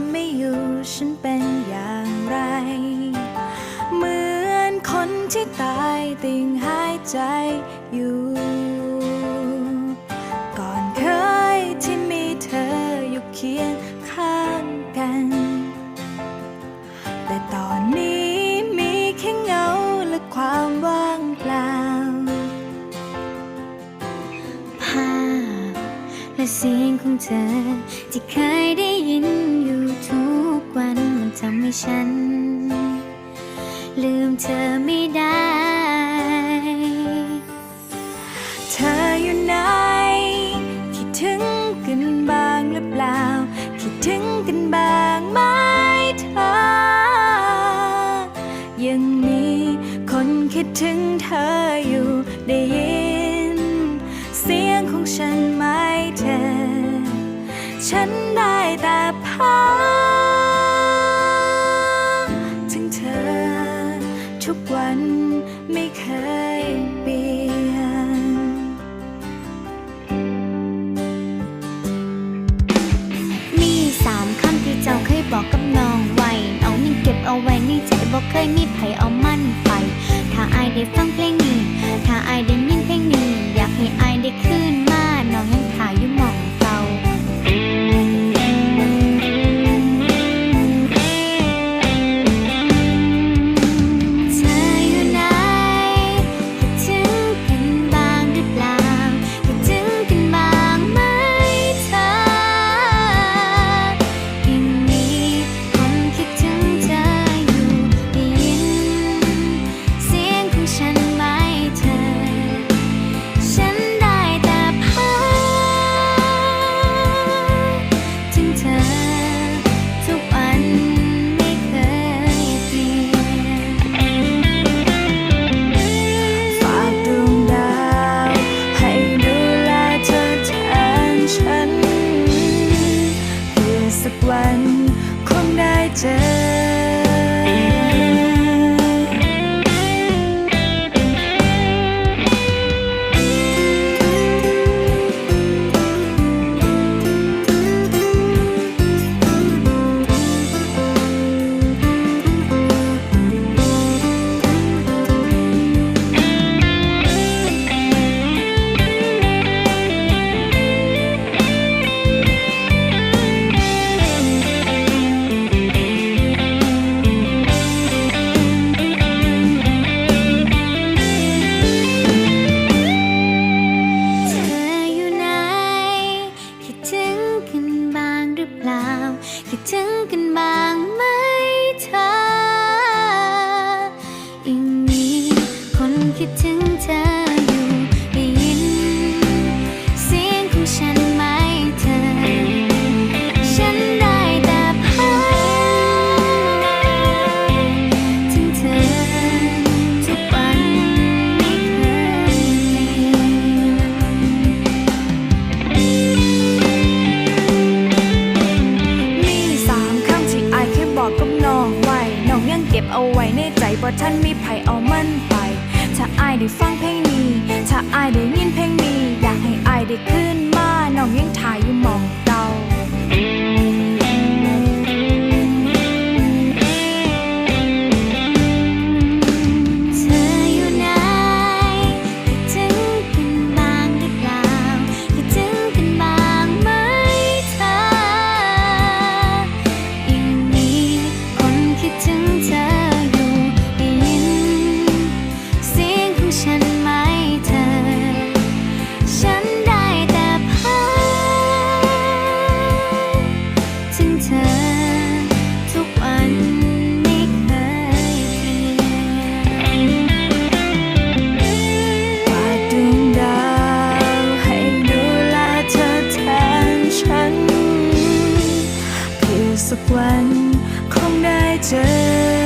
อไม่อยู่ฉันเป็นอย่างไร เหมือนคนที่ตายติ่งหายใจอยู่ ก่อนเคยที่มีเธออยู่เคียงข้างกัน แต่ตอนนี้มีแค่เงาและความว่างเปล่าภาพและเสียงของเธอที่เคยได้ยิน ฉัน ลืมเธอไม่ได้ เธออยู่ไหน คิดถึงกันบ้างหรือเปล่า คิดถึงกันบ้างไหมเธอ ยังมีคนคิดถึงเธออยู่ได้ยิน เสียงของฉันไหมเธอ ฉันได้แต่พัก ยมีไผเอามันไป เอาไว้ในใจบ่ท่านมีภัยเอามันไป ถ้าอายได้ฟังเพลงนี้ ถ้าอายได้ยินเพลงนี้ อยากให้อายได้ขึ้น ใจ